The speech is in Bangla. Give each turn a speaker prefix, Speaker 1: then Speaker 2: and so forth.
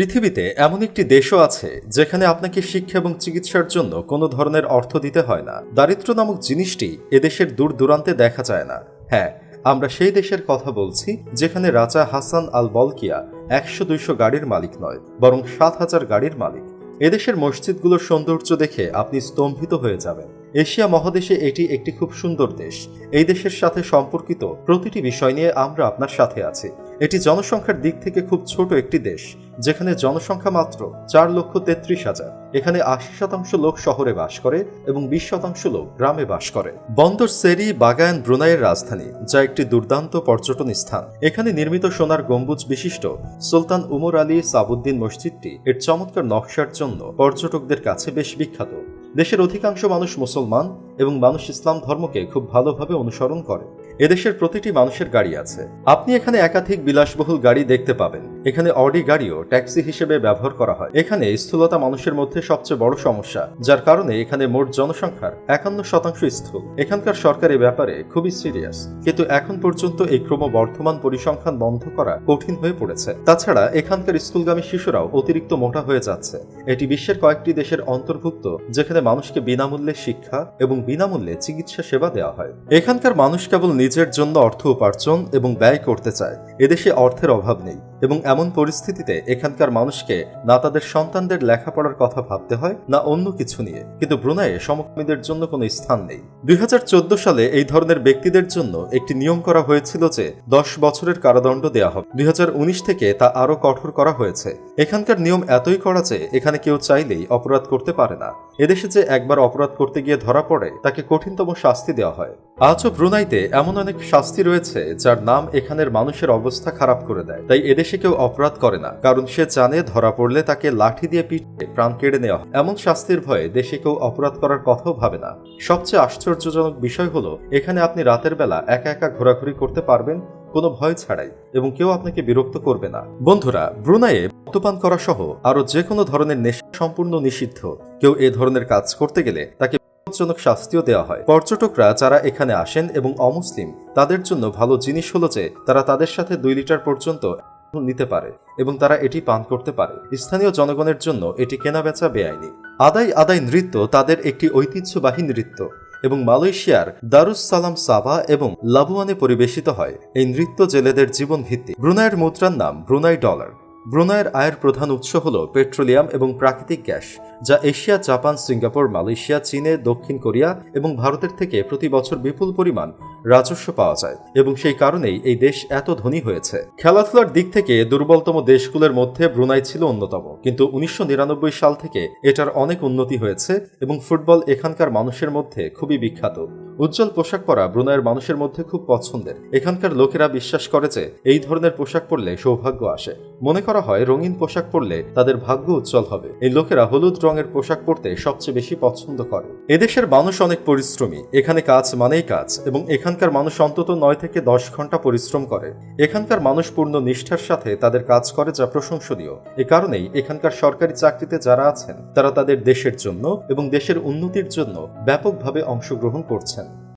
Speaker 1: পৃথিবীতে এমন একটি দেশও আছে যেখানে আপনাকে শিক্ষা এবং চিকিৎসার জন্য কোনো ধরনের অর্থ দিতে হয় না। দারিদ্র নামক জিনিসটি এদেশের দূর দূরান্তে দেখা যায় না। হ্যাঁ আমরা সেই দেশের কথা বলছি যেখানে রাজা হাসান আল বলকিয়া একশো দুইশো গাড়ির মালিক নয়, বরং সাত হাজার গাড়ির মালিক। এদেশের মসজিদগুলোর সৌন্দর্য দেখে আপনি স্তম্ভিত হয়ে যাবেন। এশিয়া মহাদেশে এটি একটি খুব সুন্দর দেশ। এই দেশের সাথে সম্পর্কিত প্রতিটি বিষয় নিয়ে আমরা আপনার সাথে আছি। এটি জনসংখ্যার দিক থেকে খুব ছোট একটি দেশ, যেখানে জনসংখ্যা মাত্র চার লক্ষ তেত্রিশ হাজার। এখানে আশি শতাংশ লোক শহরে বাস করে এবং বিশ শতাংশ লোক গ্রামে বাস করে। বন্দর সেরি বাগান ব্রুনাইয়ের রাজধানী, যা একটি দুর্দান্ত পর্যটন স্থান। এখানে নির্মিত সোনার গম্বুজ বিশিষ্ট সুলতান উমর আলী সাবুদ্দিন মসজিদটি এর চমৎকার নকশার জন্য পর্যটকদের কাছে বেশ বিখ্যাত। দেশের অধিকাংশ মানুষ মুসলমান এবং মানুষ ইসলাম ধর্মকে খুব ভালোভাবে অনুসরণ করে। এদেশের প্রতিটি মানুষের গাড়ি আছে। আপনি এখানে একাধিক বিলাসবহুল গাড়ি দেখতে পাবেন। এখানে অডি গাড়িও ট্যাক্সি হিসেবে ব্যবহার করা হয়। এখানে স্থূলতা মানুষের মধ্যে সবচেয়ে বড় সমস্যা, যার কারণে এখানে মোট জনসংখ্যার একান্ন শতাংশ স্থূল। এখানকার সরকার এ ব্যাপারে খুবই সিরিয়াস, কিন্তু এখন পর্যন্ত এই ক্রমবর্ধমান পরিসংখ্যান বন্ধ করা কঠিন হয়ে পড়েছে। তাছাড়া এখানকার স্কুলগামী শিশুরাও অতিরিক্ত মোটা হয়ে যাচ্ছে। এটি বিশ্বের কয়েকটি দেশের অন্তর্ভুক্ত, যেখানে মানুষকে বিনামূল্যে শিক্ষা এবং বিনামূল্যে চিকিৎসা সেবা দেওয়া হয়। এখানকার মানুষ কেবল নিজের জন্য অর্থ উপার্জন এবং ব্যয় করতে চায়। এদেশে অর্থের অভাব নেই। এবং এমন পরিস্থিতিতে এখানকার মানুষকে না তাদের সন্তানদের লেখাপড়ার কথা ভাবতে হয়, না অন্য কিছু নিয়ে। কিন্তু ব্রুনাইয়ে সমকামীদের জন্য কোনো স্থান নেই। দুই সালে এই ধরনের ব্যক্তিদের জন্য একটি নিয়ম করা হয়েছিল যে দশ বছরের কারাদণ্ড দেওয়া হবে। দুই থেকে তা আরও কঠোর করা হয়েছে। এখানকার নিয়ম এতই করা যে এখানে কেউ চাইলেই অপরাধ করতে পারে না। এদেশে যে একবার অপরাধ করতে গিয়ে ধরা পড়ে, তাকে কঠিনতম শাস্তি দেওয়া হয়। আজও ব্রুনাইতে এমন অনেক শাস্তি রয়েছে, যার নাম এখানের মানুষের অবস্থা খারাপ করে দেয়। তাই এদেশে কেউ অপরাধ করে না, কারণ সে জানে ধরা পড়লে তাকে লাঠি দিয়ে পিটিয়ে প্রাণ কেড়ে নেওয়া হয়। এমন শাস্তির ভয়ে দেশে কেউ অপরাধ করার কথাও ভাবে না। সবচেয়ে আশ্চর্যজনক বিষয় হলো, এখানে আপনি রাতের বেলা একা একা ঘোরাঘুরি করতে পারবেন, কোনো ভয় ছাড়াই, এবং কেউ আপনাকে বিরক্ত করবে না। বন্ধুরা, ব্রুনাইয়ে মদ্যপান করা সহ আরও যে কোনো ধরনের নেশা সম্পূর্ণ নিষিদ্ধ। কেউ এ ধরনের কাজ করতে গেলে তাকে বিপজ্জনক শাস্তিও দেওয়া হয়। পর্যটকরা যারা এখানে আসেন এবং অমুসলিম, তাদের জন্য ভালো জিনিস হলো যে, তারা তাদের সাথে দুই লিটার পর্যন্ত নিতে পারে এবং তারা এটি পান করতে পারে। স্থানীয় জনগণের জন্য এটি কেনাবেচা বেআইনি। আদাই আদাই নৃত্য তাদের একটি ঐতিহ্যবাহী নৃত্য এবং মালয়েশিয়ার দারুস সালাম সাবা এবং লাবুয়ানে পরিবেশিত হয়। এই নৃত্য জেলেদের জীবন ভিত্তি ব্রুনাইয়ের মুদ্রার নাম ব্রুনাই ডলার। ব্রুনাইয়ের আয়ের প্রধান উৎস হল পেট্রোলিয়াম এবং প্রাকৃতিক গ্যাস, যা এশিয়া, জাপান, সিঙ্গাপুর, মালয়েশিয়া, চীনে, দক্ষিণ কোরিয়া এবং ভারতের থেকে প্রতি বছর বিপুল পরিমাণ রাজস্ব পাওয়া যায় এবং সেই কারণেই এই দেশ এত ধনী হয়েছে। খেলাধুলার দিক থেকে দুর্বলতম দেশগুলোর মধ্যে ব্রুনাই ছিল অন্যতম, কিন্তু উনিশশো সাল থেকে এটার অনেক উন্নতি হয়েছে এবং ফুটবল এখানকার মানুষের মধ্যে খুবই বিখ্যাত। উজ্জ্বল পোশাক পরা ব্রুনাইয়ের মানুষের মধ্যে খুব পছন্দের। এখানকার লোকেরা বিশ্বাস করে যে এই ধরনের পোশাক পরলে সৌভাগ্য আসে। মনে করা হয় রঙিন পোশাক পরলে তাদের ভাগ্য উজ্জ্বল হবে। এই লোকেরা হলুদ রঙের পোশাক পরতে সবচেয়ে বেশি পছন্দ করে। এদেশের মানুষ অনেক পরিশ্রমী। এখানে কাজ মানেই কাজ এবং এখানকার মানুষ অন্তত নয় থেকে দশ ঘণ্টা পরিশ্রম করে। এখানকার মানুষ পূর্ণ নিষ্ঠার সাথে তাদের কাজ করে যা প্রশংসনীয়। এ কারণেই এখানকার সরকারি চাকরিতে যারা আছেন, তারা তাদের দেশের জন্য এবং দেশের উন্নতির জন্য ব্যাপকভাবে অংশগ্রহণ করছেন।